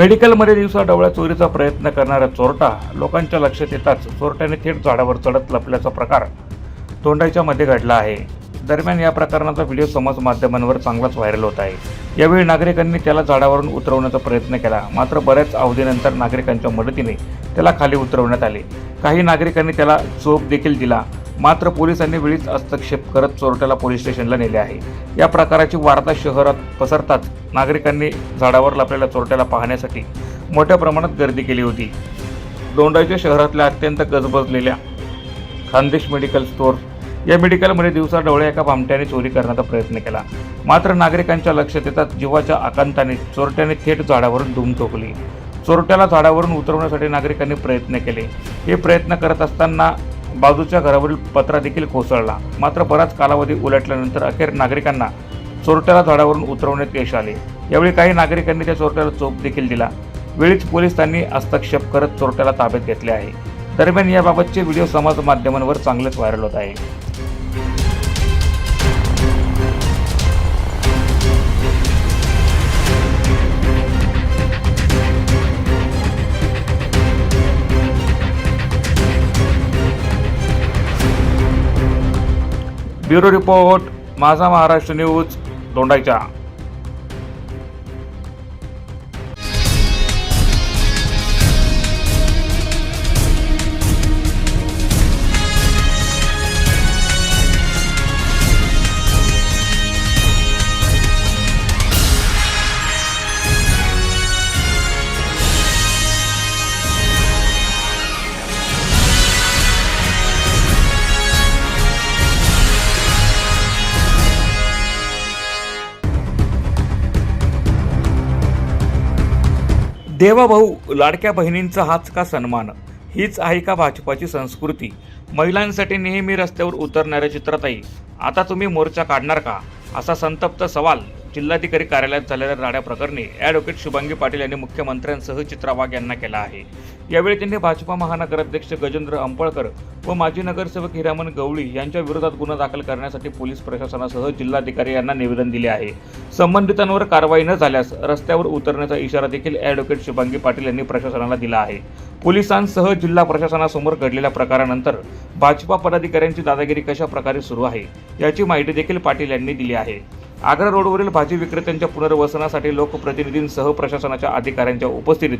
मेडिकलमध्ये दिवसा डवळ्या चोरीचा प्रयत्न करणारा चोरटा लोकांच्या लक्षात येताच चोरट्याने थेट झाडावर चढत लपल्याचा प्रकार तोंडाईच्या मध्ये घडला आहे. दरम्यान या प्रकरणाचा व्हिडिओ समाज माध्यमांवर चांगलाच व्हायरल होत आहे. यावेळी नागरिकांनी त्याला झाडावरून उतरवण्याचा प्रयत्न केला. मात्र बऱ्याच अवधीनंतर नागरिकांच्या मदतीने त्याला खाली उतरवण्यात आले. काही नागरिकांनी त्याला चोप देखील दिला. मात्र पोलिसांनी वेळीच हस्तक्षेप करत चोरट्याला पोलीस स्टेशनला नेले आहे. या प्रकाराची वार्ता शहरात पसरताच नागरिकांनी झाडावर लपलेल्या चोरट्याला पाहण्यासाठी मोठ्या प्रमाणात गर्दी केली होती. दोंडाईच्या शहरातल्या अत्यंत गजबजलेल्या खानदेश मेडिकल स्टोअर या मेडिकलमध्ये दिवसा डोळे एका भामट्याने चोरी करण्याचा प्रयत्न केला. मात्र नागरिकांच्या लक्षात येतात जीवाच्या आकांताने चोरट्याने थेट झाडावरून धूम ठोकली. चोरट्याला झाडावरून उतरवण्यासाठी नागरिकांनी प्रयत्न केले. हे प्रयत्न करत असताना बाजूच्या घरावरील पत्रा देखील कोसळला. मात्र बराच कालावधी उलटल्यानंतर अखेर नागरिकांना चोरट्याला झाडावरून उतरवण्यात यश आले. यावेळी काही नागरिकांनी त्या चोरट्याला चोप देखील दिला. वेळीच पोलिसांनी हस्तक्षेप करत चोरट्याला ताब्यात घेतले आहे. दरम्यान याबाबतचे व्हिडिओ समाज माध्यमांवर चांगलेच व्हायरल होत आहे. ब्युरो रिपोर्ट माझा महाराष्ट्र न्यूज दोंडाईचा. देवाभाऊ लाडक्या बहिणींचा हाच का सन्मान? हीच आहे का भाजपाची संस्कृती? महिलांसाठी नेहमी रस्त्यावर उतरणाऱ्या चित्रताई आता तुम्ही मोर्चा काढणार का? असा संतप्त सवाल जिल्हाधिकारी कार्यालयात झालेल्या राड्या प्रकरणी ॲडव्होकेट शुभांगी पाटील यांनी मुख्यमंत्र्यांसह चित्रा वाघ यांना केला आहे. यावेळी त्यांनी भाजपा महानगराध्यक्ष गजेंद्र अंपळकर व माजी नगरसेवक हिरामन गवळी यांच्या विरोधात गुन्हा दाखल करण्यासाठी पोलीस प्रशासनासह जिल्हाधिकारी यांना निवेदन दिले आहे. संबंधितांवर कारवाई न झाल्यास रस्त्यावर उतरण्याचा इशारा देखील ॲडव्होकेट शुभांगी पाटील यांनी प्रशासनाला दिला आहे. पोलिसांसह जिल्हा प्रशासनासमोर घडलेल्या प्रकारानंतर भाजपा पदाधिकाऱ्यांची दादागिरी कशा प्रकारे सुरू आहे याची माहिती देखील पाटील यांनी दिली आहे. आग्रा रोडवरील भाजी विक्रेत्यांच्या पुनर्वसनासाठी लोकप्रतिनिधींसह प्रशासनाच्या अधिकाऱ्यांच्या उपस्थितीत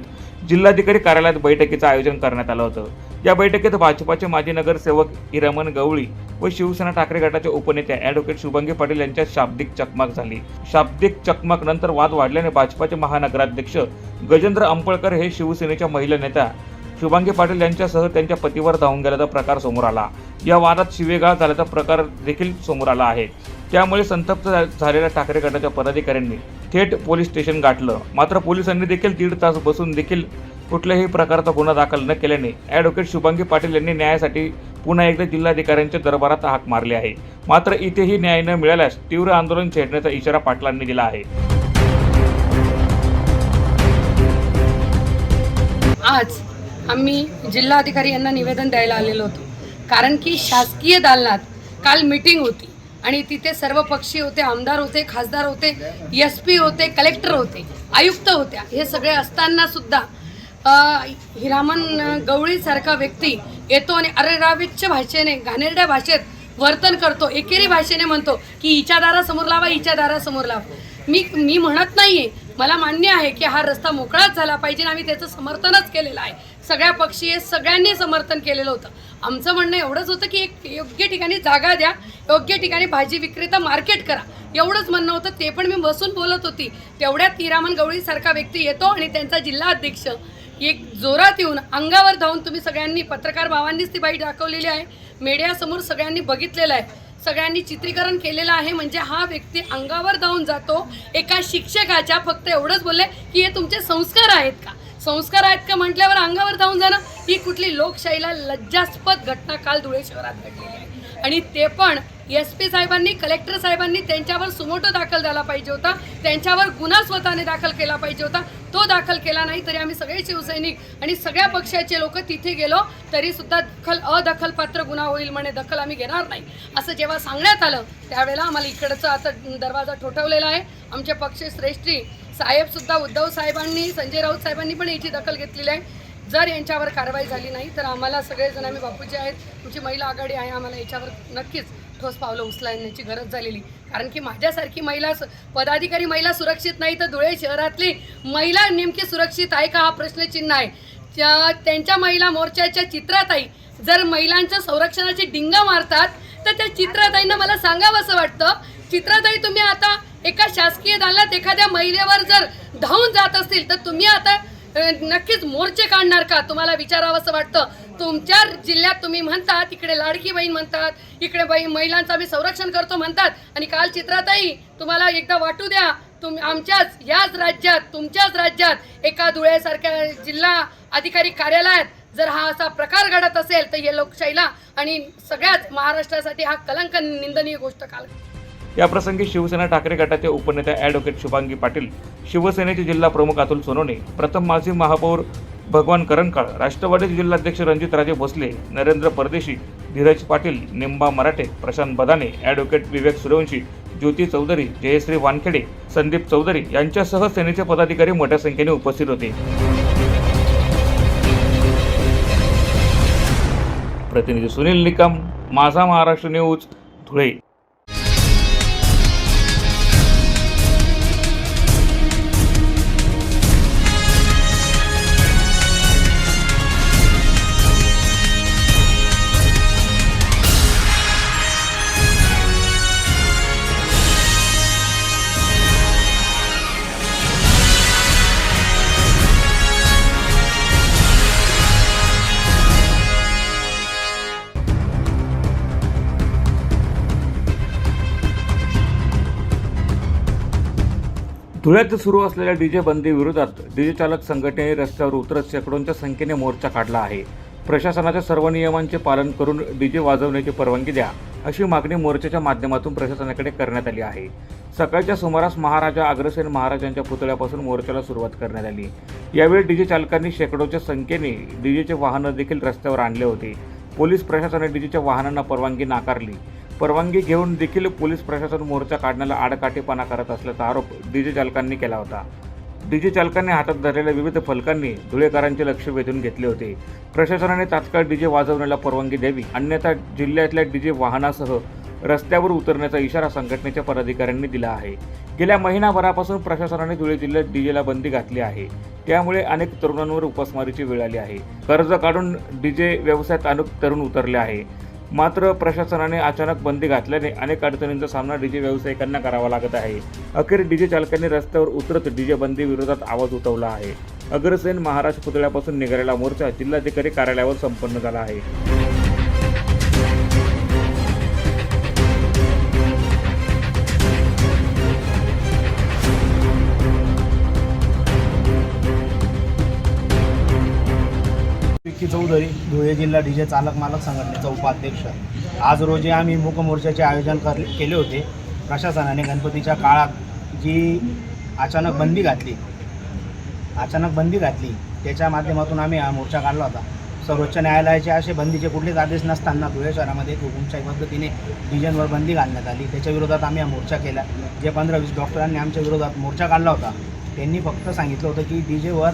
जिल्हाधिकारी कार्यालयात बैठकीचं आयोजन करण्यात आलं होतं. या बैठकीत भाजपाचे माजी नगरसेवक हिरामन गवळी व शिवसेना ठाकरे गटाच्या उपनेत्या ॲडव्होकेट शुभंगी पाटील यांच्यात शाब्दिक चकमक झाली. शाब्दिक चकमक नंतर वाद वाढल्याने भाजपाचे महानगराध्यक्ष गजेंद्र अंपळकर हे शिवसेनेच्या महिला नेत्या शुभांगी पाटील यांच्यासह त्यांच्या पतीवर धावून गेल्याचा प्रकार समोर आला. या वादात शिवेगाळ झाल्याचा प्रकार देखील समोर आला आहे. त्यामुळे संतप्त झा- झालेल्या ठाकरे गटाच्या पदाधिकाऱ्यांनी थेट पोलीस स्टेशन गाठलं. मात्र पोलिसांनी देखील दीड तास बसून देखील कुठल्याही प्रकारचा गुन्हा दाखल न केल्याने ॲडव्होकेट शुभांगी पाटील यांनी न्यायासाठी पुन्हा एकदा जिल्हाधिकाऱ्यांच्या दरबारात हाक मारली आहे. मात्र इथेही न्याय न मिळाल्यास तीव्र आंदोलन छेडण्याचा इशारा पाटलांनी दिला आहे. आज आम्ही जिल्हाधिकारी यांना निवेदन द्यायला आलेलो होतो. कारण की शासकीय दालनात काल मीटिंग होती. आणि तिथे सर्व पक्षी होते आमदार होते खासदार होते एस पी होते कलेक्टर होते आयुक्त होत्या. हे सगळे असताना सुद्धा हिरामन गवळीसारखा व्यक्ती येतो आणि अरेराविच्य भाषेने घाणेरड्या भाषेत वर्तन करतो एकेरी भाषेने म्हणतो की हिच्या दारासमोर लावा हिच्या दारासमोर लावा. मी मी म्हणत नाहीये. मला मान्य आहे की हा रस्ता मोकळाच झाला पाहिजे आणि आम्ही त्याचं समर्थनच केलेलं आहे. सगळ्या पक्षी सगळ्यांनी समर्थन केलेलं होतं. आमचं म्हणणं एवढंच होतं की एक योग्य ठिकाणी जागा द्या योग्य ठिकाणी भाजी विक्रेता मार्केट करा. एवढंच म्हणणं होतं ते पण मी बसून बोलत होती. तेवढ्यात हिरामन गवळीसारखा व्यक्ती येतो आणि त्यांचा जिल्हाध्यक्ष एक जोरात येऊन अंगावर धावून तुम्ही सगळ्यांनी पत्रकार भावांनीच ती बाई दाखवलेली आहे. मीडियासमोर सगळ्यांनी बघितलेलं आहे. सगळ्यांनी चित्रीकरण केलेलं आहे म्हणजे हा व्यक्ती अंगावर धावून जातो. एका शिक्षकाच्या फक्त एवढंच बोलले की हे तुमचे संस्कार आहेत का? संस्कार आहेत का म्हटल्यावर अंगावर धावून जाणं ही कुठली लोकशाहीला लज्जास्पद घटना काल धुळे शहरात घडलेली आहे. आणि ते पण एस पी साहेबांनी कलेक्टर साहेबांनी त्यांच्यावर सुमोटो दाखल झाला पाहिजे होता. त्यांच्यावर गुन्हा स्वतःने दाखल केला पाहिजे होता. तो दाखल केला नाही तरी आम्ही सगळे शिवसैनिक आणि सगळ्या पक्षाचे लोक तिथे गेलो तरी सुद्धा दखल अदखलपात्र गुन्हा होईल म्हणे दखल आम्ही घेणार नाही. असं जेव्हा सांगण्यात आलं त्यावेळेला आम्हाला इकडचं आता दरवाजा ठोठवलेला आहे. आमचे पक्ष श्रेष्ठी साहेबसुद्धा उद्धव साहेबांनी संजय राऊत साहेबांनी पण याची दखल घेतलेली आहे. जर यांच्यावर कारवाई झाली नाही तर आम्हाला सगळेजण आम्ही बापूजी आहेत तुमची महिला आघाडी आहे आम्हाला याच्यावर नक्कीच ठोस पावलं उचलण्याची गरज झालेली. कारण की माझ्यासारखी महिला पदाधिकारी महिला सुरक्षित नाही तर धुळे शहरातली महिला नेमकी सुरक्षित आहे का हा प्रश्नचिन्ह आहे. त्या- त्यांच्या महिला मोर्चाच्या चित्राताई जर महिलांच्या संरक्षणाची डिंग मारतात तर त्या चित्राताईंना मला सांगावं असं वाटतं चित्राताई तुम्ही आता एका शासकीय दालनात एखाद्या महिलेवर जर धावून जात असतील तर तुम्ही आता नक्कीच मोर्चे काढणार का? तुम्हाला विचारावं असं वाटतं. तुमच्या जिल्ह्यात तुम्ही म्हणतात इकडे लाडकी बहीण म्हणतात इकडे बाई महिलांचं आम्ही संरक्षण करतो म्हणतात. आणि काल चित्राताई तुम्हाला एकदा वाटू द्या तुम आमच्याच याच राज्यात तुमच्याच राज्यात एका धुळ्यासारख्या जिल्हा अधिकारी कार्यालयात जर हा असा प्रकार घडत असेल तर हे लोकशाहीला आणि सगळ्याच महाराष्ट्रासाठी हा कलंक निंदनीय गोष्ट काल याप्रसंगी शिवसेना ठाकरे गटाचे उपनेत्या ॲडव्होकेट शुभांगी पाटील शिवसेनेचे जिल्हा प्रमुख अतुल सोनवणे प्रथम माजी महापौर भगवान करणकाळ राष्ट्रवादीचे जिल्हाध्यक्ष रणजितराजे भोसले नरेंद्र परदेशी धीरज पाटील निंबा मराठे प्रशांत बदाने ॲडव्होकेट विवेक सूर्यवंशी ज्योती चौधरी जयश्री वानखेडे संदीप चौधरी यांच्यासह सेनेचे पदाधिकारी मोठ्या संख्येने उपस्थित होते. प्रतिनिधी सुनील निकम माझा महाराष्ट्र न्यूज धुळे. धुळ्यात सुरू असलेल्या डीजे बंदी विरोधात डीजे चालक संघटनेने रस्त्यावर उतरत शेकडोंच्या संख्येने मोर्चा काढला आहे. प्रशासनाच्या सर्व नियमांचे पालन करून डीजे वाजवण्याची परवानगी द्या अशी मागणी मोर्चाच्या माध्यमातून प्रशासनाकडे करण्यात आली आहे. सकाळच्या सुमारास महाराजा अग्रसेन महाराजांच्या पुतळ्यापासून मोर्चाला सुरुवात करण्यात आली. यावेळी डीजे चालकांनी शेकडोच्या संख्येने डीजेचे वाहनं देखील रस्त्यावर आणले होते. पोलीस प्रशासनाने डीजेच्या वाहनांना परवानगी नाकारली. परवानगी घेऊन देखील पोलीस प्रशासन मोर्चा काढण्याला आडकाठीपणा करत असल्याचा आरोप डीजे चालकांनी केला होता. डीजे चालकांनी हातात धरलेल्या विविध फलकांनी धुळेकरांचे लक्ष वेधून घेतले होते. प्रशासनाने तात्काळ डीजे वाजवण्याला परवानगी द्यावी अन्यथा जिल्ह्यातल्या डीजे वाहनासह रस्त्यावर उतरण्याचा इशारा संघटनेच्या पदाधिकाऱ्यांनी दिला आहे. गेल्या महिनाभरापासून प्रशासनाने धुळे जिल्ह्यात डीजेला बंदी घातली आहे. त्यामुळे अनेक तरुणांवर उपासमारीची वेळ आली आहे. कर्ज काढून डीजे व्यवसायात अनेक तरुण उतरले आहे. मात्र प्रशासनाने अचानक बंदी घातल्याने अनेक अडचणींचा सामना डीजे व्यावसायिकांना करावा लागत आहे. अखेर डीजे चालकांनी रस्त्यावर उतरत डीजे बंदी विरोधात आवाज उठवला आहे. अग्रसेन महाराज पुतळ्यापासून निघालेला मोर्चा जिल्हाधिकारी कार्यालयावर संपन्न झाला आहे. चौधरी धुळे जिल्हा डी जे चालक मालक संघटनेचा उपाध्यक्ष. आज रोजी आम्ही मूकमोर्चाचे आयोजन कर केले होते. प्रशासनाने गणपतीच्या काळात जी अचानक बंदी घातली अचानक बंदी घातली त्याच्या माध्यमातून आम्ही हा मोर्चा काढला होता. सर्वोच्च न्यायालयाचे असे बंदीचे कुठलेच आदेश नसताना धुळे शहरामध्ये हुकुमशाही पद्धतीने डिजनवर बंदी घालण्यात आली. त्याच्या विरोधात आम्ही हा मोर्चा केला. जे पंधरा वीस डॉक्टरांनी आमच्या विरोधात मोर्चा काढला होता त्यांनी फक्त सांगितलं होतं की डीजेवर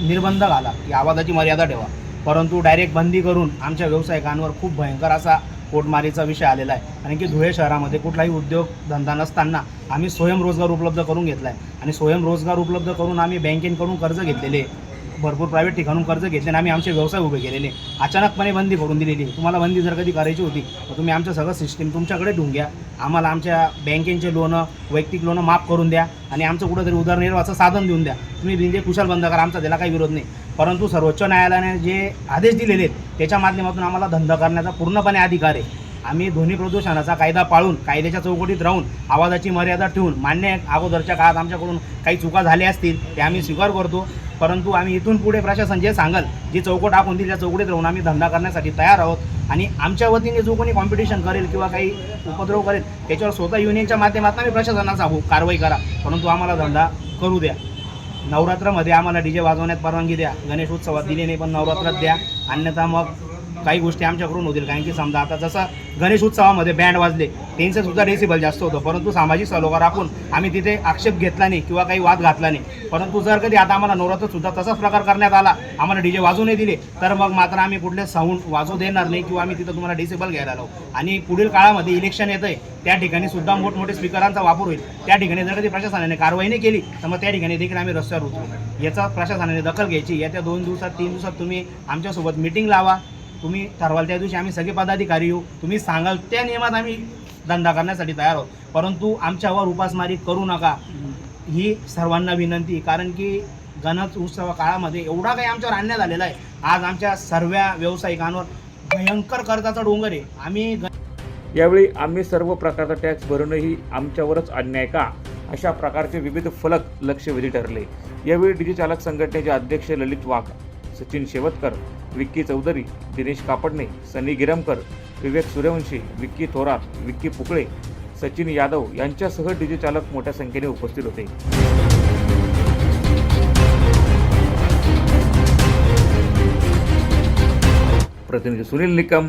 निर्बंध घाला की आवाजाची मर्यादा ठेवा. परंतु डायरेक्ट बंदी करून आमच्या व्यावसायिकांवर खूप भयंकर असा पोटमारीचा विषय आलेला आहे कारण की धुळे शहरामध्ये कुठलाही उद्योगधंदा नसताना आम्ही स्वयंरोजगार उपलब्ध करून घेतला आहे आणि स्वयंरोजगार उपलब्ध करून आम्ही बँकेकडून कर्ज घेतलेले आहे. भरपूर प्रायव्हेट ठिकाणून कर्ज घेतले आणि आम्ही आमचे व्यवसाय उभे केलेले. अचानकपणे बंदी करून दिलेली. तुम्हाला बंदी जर कधी करायची होती तर तुम्ही आमचं सगळं सिस्टीम तुमच्याकडे ठेवून घ्या. आम्हाला आमच्या बँकेचे लोनं वैयक्तिक लोनं माफ करून द्या आणि आमचं कुठंतरी उदरनिर्वाहाचं साधन देऊन द्या. तुम्ही बिंदे कुशल बंद करा आमचा त्याला काही विरोध नाही. परंतु सर्वोच्च न्यायालयाने जे आदेश दिलेले आहेत त्याच्या माध्यमातून आम्हाला धंदा करण्याचा पूर्णपणे अधिकार आहे. आम्ही ध्वनी प्रदूषणाचा कायदा पाळून कायद्याच्या चौकटीत राहून आवाजाची मर्यादा ठेवून मान्य अगोदरच्या काळात आमच्याकडून काही चुका झाल्या असतील ते आम्ही स्वीकार करतो. परंतु आम्ही इथून पुढे प्रशासन जे सांगल जी चौकट आपण दिली त्या चौकटीत राहून आम्ही धंदा करण्यासाठी तयार आहोत. आणि आमच्या वतीने जो कोणी कॉम्पिटिशन करेल किंवा काही उपद्रव करेल त्याच्यावर स्वतः युनियनच्या माध्यमातून आम्ही प्रशासनाला सांगू कारवाई करा. परंतु आम्हाला धंदा करू द्या. नवरात्रामध्ये आम्हाला डीजे वाजवण्यात परवानगी द्या. गणेश उत्सवात दिली नाही पण नवरात्रात द्या. अन्यथा मग काही गोष्टी आमच्याकडून होतील. कारण की समजा आता जसं गणेश उत्सवामध्ये बँड वाजले त्यांचं सुद्धा डेसिबल जास्त होतं. परंतु सामाजिक सलोखा राखून आम्ही तिथे आक्षेप घेतला नाही किंवा काही वाद घातला नाही. परंतु जर कधी आता आम्हाला नवरात्रसुद्धा तसाच प्रकार करण्यात आला आम्हाला डीजे वाजू नाही दिले तर मग मात्र आम्ही कुठले साऊंड वाजू देणार नाही किंवा आम्ही तिथं तुम्हाला डिसेबल घ्यायला आलो. आणि पुढील काळामध्ये इलेक्शन येतं आहे त्या ठिकाणी सुद्धा मोठमोठे स्पीकरांचा वापर होईल. त्या ठिकाणी जर कधी प्रशासनाने कारवाई नाही केली तर मग त्या ठिकाणी देखील आम्ही रस्त्यावर उतरू. याचा प्रशासनाने दखल घ्यायची. येत्या दोन दिवसात तीन दिवसात तुम्ही आमच्यासोबत मिटिंग लावा. तुम्ही ठरवाल त्या दिवशी आम्ही सगळे पदाधिकारी येऊ. तुम्ही सांगाल त्या नियमात आम्ही धंदा करण्यासाठी तयार आहोत. परंतु आमच्यावर उपासमारी करू नका. ही सर्वांना विनंती कारण की गणेश उत्सव काळामध्ये एवढा काही आमच्यावर आणण्यात झालेला आहे. आज आमच्या सर्व व्यावसायिकांवर भयंकर कर्जाचा डोंगर आहे. आम्ही ग- यावेळी आम्ही सर्व प्रकारचा टॅक्स भरूनही आमच्यावरच अन्याय का? अशा प्रकारचे विविध फलक लक्षवेधी ठरले. यावेळी डीजे चालक संघटनेचे अध्यक्ष ललित वाघ सचिन शेवतकर विक्की चौधरी दिनेश कापडणे सनी गिरमकर विवेक सूर्यवंशी विक्की थोरात विक्की पुकळे सचिन यादव यांच्यासह डीजे चालक मोठ्या संख्येने उपस्थित होते. प्रतिनिधी सुनील निकम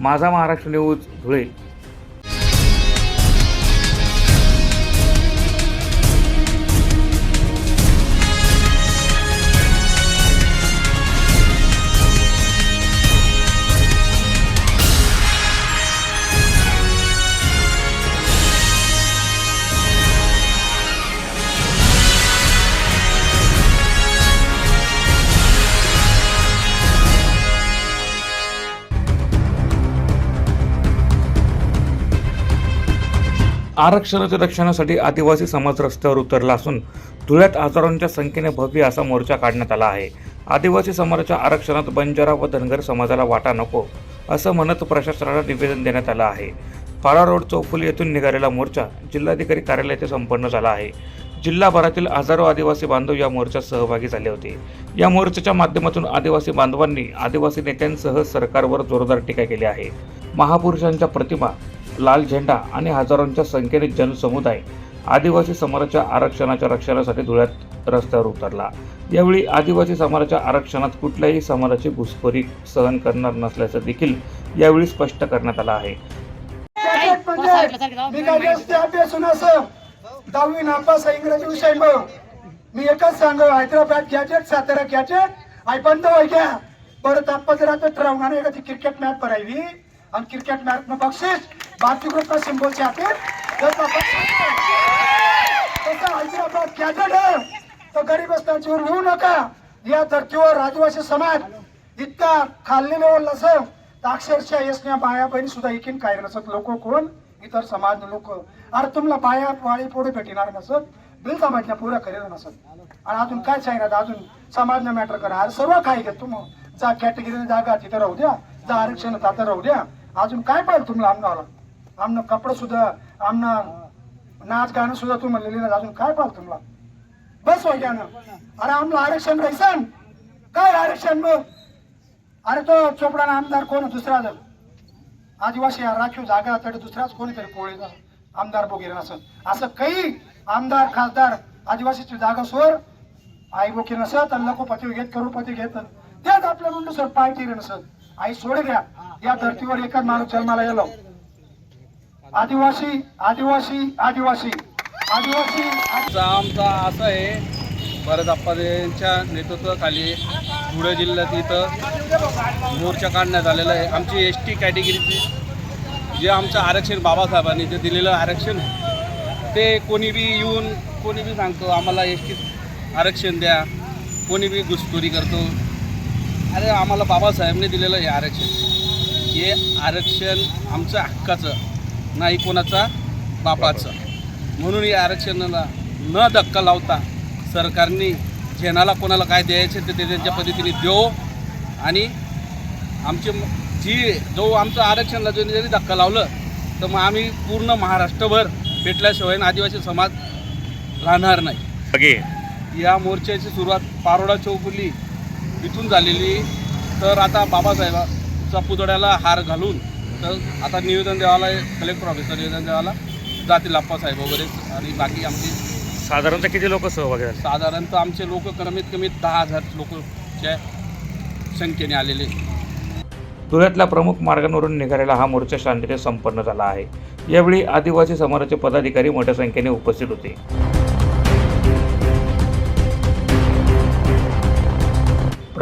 माझा महाराष्ट्र न्यूज धुळे. आरक्षणाच्या रक्षणासाठी आदिवासी समाज रस्त्यावर उतरला असून धुळ्यात हजारोंच्या संख्येने भव्य असा मोर्चा काढण्यात आला आहे. आदिवासी समाजाच्या आरक्षणात बंजारा व धनगर समाजाला वाटा नको असं म्हणत प्रशासनाला निवेदन देण्यात आलं आहे. पारा रोड चौफुली येथून निघालेला मोर्चा जिल्हाधिकारी कार्यालय येथे संपन्न झाला आहे. जिल्हाभरातील हजारो आदिवासी बांधव या मोर्चात सहभागी झाले होते. या मोर्चाच्या माध्यमातून आदिवासी बांधवांनी आदिवासी नेत्यांसह सरकारवर जोरदार टीका केली आहे. महापुरुषांच्या प्रतिमा लाल झेंडा आणि हजारोंच्या संख्येने जनसमुदाय आदिवासी समाजाच्या आरक्षणाच्या रक्षणासाठी धुळ्यात रस्त्यावर उतरला. यावेळी आदिवासी समाजाच्या आरक्षणात कुठल्याही समाजाची घुसखोरी सहन करणार नसल्याचं देखील यावेळी स्पष्ट करण्यात आलं आहे. असं? दहावी नापास इंग्रजी विषय मी एकच सांग हैदराबाद गॅजेट सातारा गॅजेट आई बंद होय घ्या परत आपण जर आता ठरवणार एखादी क्रिकेट मॅच भरायवी आणि क्रिकेट मॅच न बक्षीस. भारतीय ग्रुपला सिम्बॉलचे आपण जर तसं हैदराबाद गॅजेट आहे. तर गरीब असतांच्यावर घेऊ नका. या धर्तीवर आदिवासी समाज इतका खाल्लेल्यावर नसं. तर अक्षरशः यसण्या बाया बहिणी सुद्धा एकीन काय नसत. लोक कोण? इतर समाज लोक. अरे तुम्हाला बाया वाळी पोडे भेटणार नसत. बिल समाजना पुरा करेल नसत. आणि अजून काय सांगणार? अजून समाजनं मॅटर करा. अरे सर्व काय घेत तुम जा कॅटेगरी जागा तिथं राहू द्या. जा आरक्षण आता राहू द्या. अजून काय पाहिजे तुम्हाला आमनाला आमनं कपडं सुद्धा आमनं नाच गाणं सुद्धा तुम्हाला लिहिलं अजून काय पाहिजे तुम्हाला? बस हो ना अरे आम्हाला आरक्षण राहायचं काय आरक्षण मग? अरे तो चोपडा आमदार कोण? दुसरा जर. आदिवासी राखीव जागा तरी दुसराच कोणीतरी पोळीचा आमदार बोगीर नसत असं काही आमदार खासदार आदिवासीची जागा सोर आई बोकी नसत आणि लखोपती घेत करोडपती घेत. त्याच आपल्या म्हणून सर पाय तिरे नसत आई सोड घ्या या धर्तीवर एकच माणूस जन्माला गेलो. आदिवासी आदिवासी आदिवासी आदिवासी आमचा आमचा असं आहे परत यांच्या नेतृत्वाखाली धुळे जिल्ह्यात इथं मोर्चा काढण्यात आलेला आहे. आमची एस टी कॅटेगरीची जे आमचं आरक्षण बाबासाहेबांनी जे दिलेलं आरक्षण ते कोणी बी येऊन कोणी बी सांगतो आम्हाला एस टी आरक्षण द्या कोणी बी घुसखोरी करतो अरे आम्हाला बाबासाहेबांनी दिलेलं हे आरक्षण. हे आरक्षण आमचं हक्काचं नाही कोणाचा बापाचं. म्हणून या आरक्षणाला न धक्का लावता सरकारने जेनाला कोणाला काय द्यायचे ते ते त्यांच्या पद्धतीने देऊ आणि आमचे जी जो आमचं आरक्षणाला जो जरी धक्का लावलं तर मग आम्ही पूर्ण महाराष्ट्रभर भेटल्याशिवाय आदिवासी समाज राहणार नाही. या मोर्चाची सुरुवात पारोडा चौकुली इथून झालेली. तर आता बाबासाहेबांचा पुतळ्याला हार घालून तर आता निवेदन द्यावाला कलेक्टर ऑफिसला निवेदन द्यावाला जातील आप्पासाहेब वगैरे आणि बाकी आमची साधारणतः किती लोक सहभागी झाले? साधारणतः आमचे लोक कमीत कमी दहा हजार लोकच्या संख्येने आलेले. धुळ्यातल्या प्रमुख मार्गांवरून निघालेला हा मोर्चा शांततेत संपन्न झाला आहे. यावेळी आदिवासी समाजाचे पदाधिकारी मोठ्या संख्येने उपस्थित होते.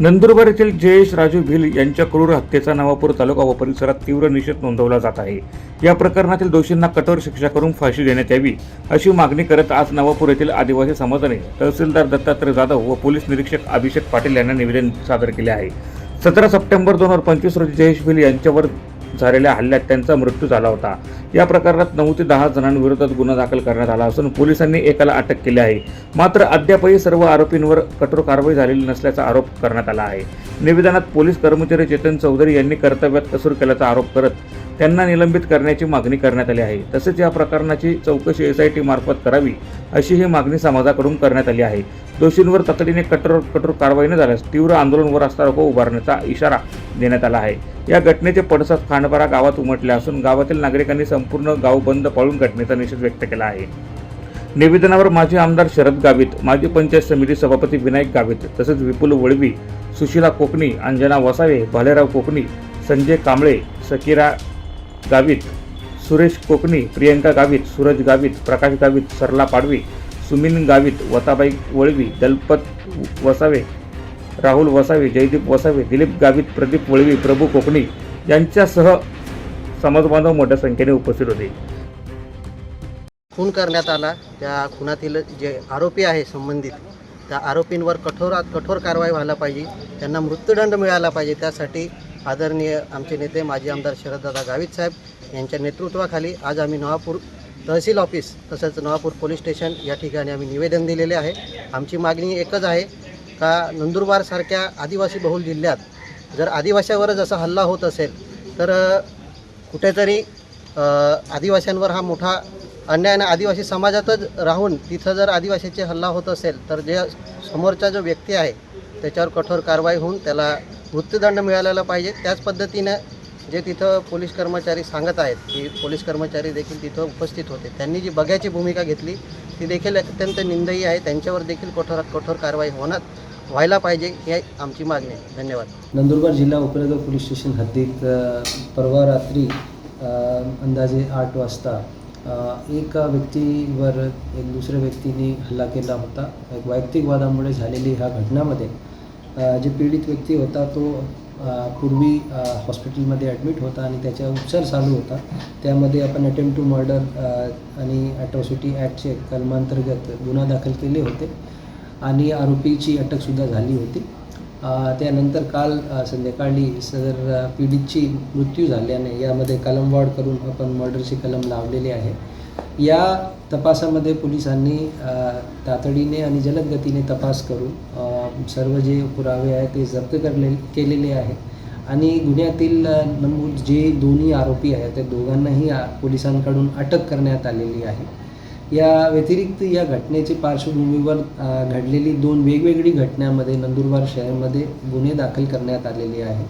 नंदुरबार येथील जयेश राजू भिल यांच्या क्रूर हत्येचा नवापूर तालुका व परिसरात तीव्र निषेध नोंदवला जात आहे. या प्रकरणातील दोषींना कठोर शिक्षा करून फाशी देण्यात यावी अशी मागणी करत आज नवापूर येथील आदिवासी समाजाने तहसीलदार दत्तात्रय जाधव व पोलीस निरीक्षक अभिषेक पाटील यांना निवेदन सादर केले आहे. सतरा सप्टेंबर दोन हजार पंचवीस रोजी जयेश भिल यांच्यावर झालेल्या हल्ल्यात त्यांचा मृत्यू झाला होता. या प्रकरणात नऊ ते दहा जणांविरोधात गुन्हा दाखल करण्यात आला असून पोलिसांनी एकाला अटक केली आहे. मात्र अद्यापही सर्व आरोपींवर कठोर कारवाई झालेली नसल्याचा आरोप करण्यात आला आहे. निवेदनात पोलीस कर्मचारी चेतन चौधरी यांनी कर्तव्यात कसूर केल्याचा आरोप करत त्यांना निलंबित करण्याची मागणी करण्यात आली आहे. तसेच या प्रकरणाची चौकशी एस आय टी मार्फत करावी अशी ही मागणी समाजाकडून करण्यात आली आहे. दोषींवर तातडीने कठोर कठोर कारवाई न झाल्यास तीव्र आंदोलन व रस्ता रोको उभारण्याचा इशारा देण्यात आला आहे. या घटनेचे पडसाद खांडपारा गावात उमटले असून गावातील नागरिकांनी संपूर्ण गाव बंद पाळून घटनेचा निषेध व्यक्त केला आहे. निवेदनावर माजी आमदार शरद गावित माजी पंचायत समिती सभापती विनायक गावित तसेच विपुल वळवी सुशिला कोकणी अंजना वसावे भालेराव कोकणी संजय कांबळे सकिरा गावित सुरेश कोकणी प्रियंका गावित सूरज गावित प्रकाश गावित सरला पाडवी सुमिन गावित वताबाई वळवी दलपत वसावे राहुल वसावे जयदीप वसावे दिलीप गावित प्रदीप वळवी प्रभू कोकणी यांच्यासह समाजबांधव मोठ्या संख्येने उपस्थित होते. खून करण्यात आला. त्या खुनातील जे आरोपी आहे संबंधित त्या आरोपींवर कठोरात कठोर कारवाई व्हायला पाहिजे. त्यांना मृत्यूदंड मिळाला पाहिजे. त्यासाठी आदरणीय आमचे नेते माजी आमदार शरददादा गावित साहेब यांच्या नेतृत्वाखाली आज आम्ही नवापूर तहसील ऑफिस तसंच नवापूर पोलीस स्टेशन या ठिकाणी आम्ही निवेदन दिलेले आहे. आमची मागणी एकच आहे का नंदुरबारसारख्या आदिवासी बहुल जिल्ह्यात जर आदिवाशावरच असा हल्ला होत असेल तर कुठेतरी अ, आदिवाशांवर हा मोठा अन्याय आणि आदिवासी समाजातच राहून तिथं जर आदिवासीचे हल्ला होत असेल तर जे समोरचा जो व्यक्ती आहे त्याच्यावर कठोर कारवाई होऊन त्याला मृत्यूदंड मिळालेला पाहिजे. त्याच पद्धतीनं जे तिथं पोलीस कर्मचारी सांगत आहेत की पोलीस कर्मचारी देखील तिथं उपस्थित होते. त्यांनी जी बघ्याची भूमिका घेतली ती देखील अत्यंत निंदयी आहे. त्यांच्यावर देखील कठोरात कठोर कारवाई होणार व्हायला पाहिजे ही आमची मागणी आहे. धन्यवाद. नंदुरबार जिल्हा उपनगर पोलीस स्टेशन हद्दीत परवा रात्री अंदाजे आठ वाजता एक एका व्यक्तीवर एक दुसऱ्या व्यक्तीने हल्ला केला होता. एक वैयक्तिक वादामुळे झालेली ह्या घटनामध्ये जे पीडित व्यक्ती होता तो पूर्वी हॉस्पिटलमध्ये ॲडमिट होता आणि त्याचा उपचार चालू होता. त्यामध्ये आपण अटेम्प्ट टू मर्डर आणि ॲट्रॉसिटी ॲक्टचे कलमांतर्गत गुन्हा दाखल केले होते आणि आरोपीची अटकसुद्धा झाली होती. त्यानंतर काल संध्याकाळी सदर पीडितची मृत्यू झाल्याने यामध्ये कलमवाढ करून आपण मर्डरची कलम लावलेली आहे. या तपासामध्ये पोलिसांनी तातडीने आणि जलद गतीने तपास करून सर्व जे पुरावे आहेत ते जप्त करले केलेले आहे आणि गुन्ह्यातील नमूद जे दोन्ही आरोपी आहेत त्या दोघांनाही आ- पोलिसांकडून अटक करण्यात आलेली आहे. या व्यतिरिक्त या घटनेच्या पार्श्वभूमीवर घडलेली दोन वेगवेगळी घटनांमध्ये नंदुरबार शहरामध्ये गुन्हे दाखल करण्यात आलेले आहे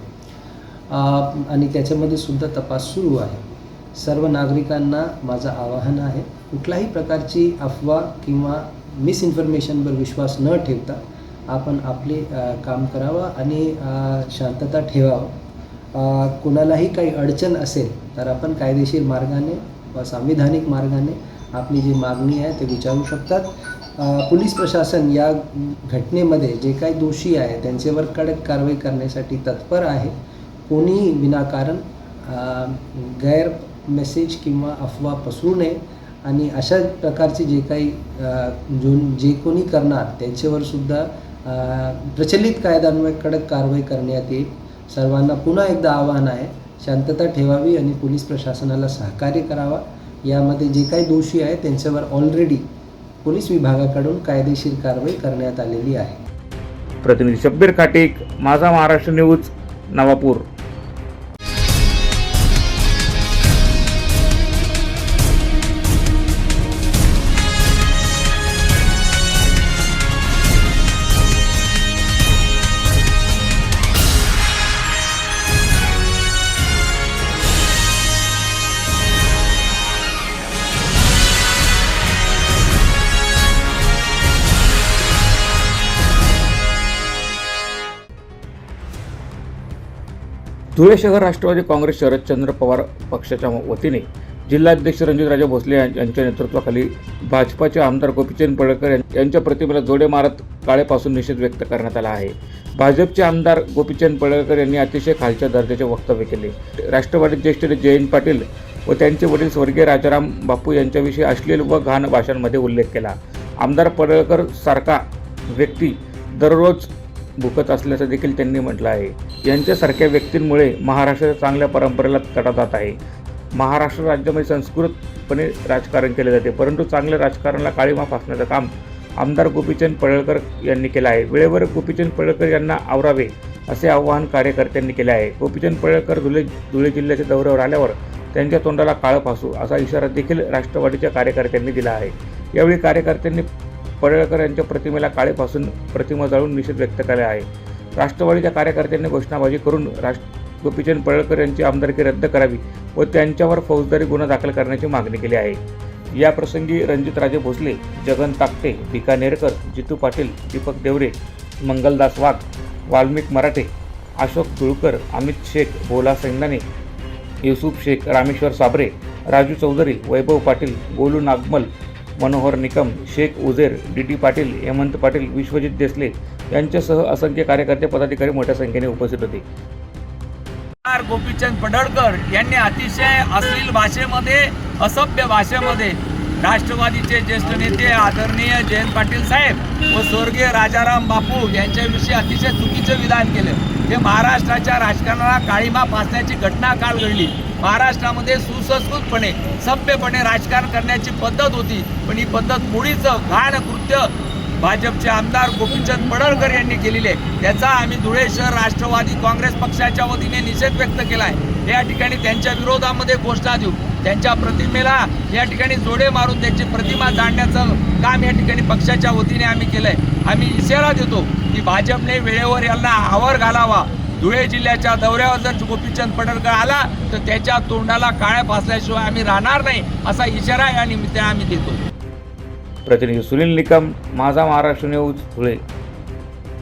आणि त्याच्यामध्ये सुद्धा तपास सुरू आहे. सर्व नागरिकांना माझं आवाहन आहे कुठल्याही प्रकारची अफवा किंवा मिसइन्फॉर्मेशनवर विश्वास न ठेवता आपण आपले काम करावं आणि शांतता ठेवावं. कुणालाही कोणालाही काही अडचण असेल तर आपण कायदेशीर मार्गाने व संविधानिक मार्गाने आपली जी मागणी आहे ते विचारू शकतात. पोलीस प्रशासन या घटनेमध्ये जे काही दोषी आहे त्यांच्यावर कडक कारवाई करण्यासाठी तत्पर आहे. कोणीही विनाकारण गैर मेसेज किंवा अफवा पसरू नये. आणि अशा प्रकारचे जे काही जो जे कोणी करणार त्यांच्यावर सुद्धा प्रचलित कायद्यान्वये कडक कारवाई करण्यात येईल. सर्वांना पुन्हा एकदा आवाहन आहे शांतता ठेवावी आणि पोलीस प्रशासनाला सहकार्य करावा. यामध्ये जे काही दोषी आहे त्यांच्यावर ऑलरेडी पोलीस विभागाकडून कायदेशीर कारवाई करण्यात आलेली आहे. प्रतिनिधी शब्बीर काटेक माझा महाराष्ट्र न्यूज नवापूर. धुळे शहर राष्ट्रवादी काँग्रेस शरदचंद्र पवार पक्षाच्या वतीने जिल्हाध्यक्ष रणजितराजे भोसले यांच्या नेतृत्वाखाली भाजपाचे आमदार गोपीचंद पडळकर यां- यांच्या प्रतिमेला जोडे मारत काळेपासून निषेध व्यक्त करण्यात आला आहे. भाजपचे आमदार गोपीचंद पडळकर यांनी अतिशय खालच्या दर्जाचे वक्तव्य केले. राष्ट्रवादी ज्येष्ठ जयंत पाटील व त्यांचे वडील स्वर्गीय राजाराम बापू यांच्याविषयी अश्लील व घाण भाषांमध्ये उल्लेख केला. आमदार पडळकर सारखा व्यक्ती दररोज भुकत असल्याचं देखील त्यांनी म्हटलं आहे. यांच्यासारख्या व्यक्तींमुळे महाराष्ट्राच्या चांगल्या परंपरेला तडा जात आहे. महाराष्ट्र राज्यामध्ये संस्कृतपणे राजकारण केले जाते परंतु चांगल्या राजकारणाला काळीमा फासण्याचं काम आमदार गोपीचंद पडळकर यांनी केलं आहे. वेळेवर गोपीचंद पडळकर यांना आवरावे असे आवाहन कार्यकर्त्यांनी केले आहे. गोपीचंद पडळकर धुळे धुळे जिल्ह्याच्या दौऱ्यावर आल्यावर त्यांच्या तोंडाला काळं फासू असा इशारा देखील राष्ट्रवादीच्या कार्यकर्त्यांनी दिला आहे. यावेळी कार्यकर्त्यांनी पडळकर यांच्या प्रतिमेला काळेपासून प्रतिमा जाळून निषेध व्यक्त केला आहे. राष्ट्रवादीच्या कार्यकर्त्यांनी घोषणाबाजी करून राष्ट्र गोपीचंद पडळकर यांची आमदारकी रद्द करावी व त्यांच्यावर फौजदारी गुन्हा दाखल करण्याची मागणी केली आहे. या प्रसंगी रणजितराजे भोसले जगन ताकटे भिका नेरकर जितू पाटील दीपक देवरे मंगलदास वाघ वाल्मिक मराठे अशोक तुळकर अमित शेख भोला सैंदाने युसुफ शेख रामेश्वर साबरे राजू चौधरी वैभव पाटील गोलू नागमल मनोहर निकम शेख उझेर डी टी पाटील हेमंत पाटील विश्वजित देसले यांच्यासह असंख्य कार्यकर्ते पदाधिकारी मोठ्या संख्येने उपस्थित होते. गोपीचंद पडळकर यांनी अतिशय अश्लील भाषेमध्ये असभ्य भाषेमध्ये राष्ट्रवादीचे ज्येष्ठ नेते आदरणीय जयंत पाटील साहेब व स्वर्गीय राजाराम बापू यांच्याविषयी अतिशय चुकीचं विधान केलं. हे महाराष्ट्राच्या राजकारणाला काळीमा फासण्याची घटना काल घडली. महाराष्ट्रामध्ये सुसंस्कृतपणे सभ्यपणे राजकारण करण्याची पद्धत होती. पण ही पद्धत मुळीच घाण कृत्य भाजपचे आमदार गोपीचंद पडळकर यांनी केलेले आहे. त्याचा आम्ही धुळे शहर राष्ट्रवादी काँग्रेस पक्षाच्या वतीने निषेध व्यक्त केला आहे. या ठिकाणी त्यांच्या विरोधामध्ये घोषणा देऊ. त्यांच्या प्रतिमेला या ठिकाणी जोडे मारून त्यांची प्रतिमा जाणण्याचं काम या ठिकाणी पक्षाच्या वतीने आम्ही केलंय. आम्ही इशारा देतो. की भाजपने वेळेवर यांना आवर घालावा. धुळे जिल्ह्याच्या दौऱ्यावर जर गोपीचंद पडळकर आला तर त्याच्या तोंडाला काळ्या फासल्याशिवाय आम्ही राहणार नाही असा इशारा या निमित्ताने आम्ही देतो. प्रतिनिधी सुनील निकम माझा महाराष्ट्र न्यूज धुळे.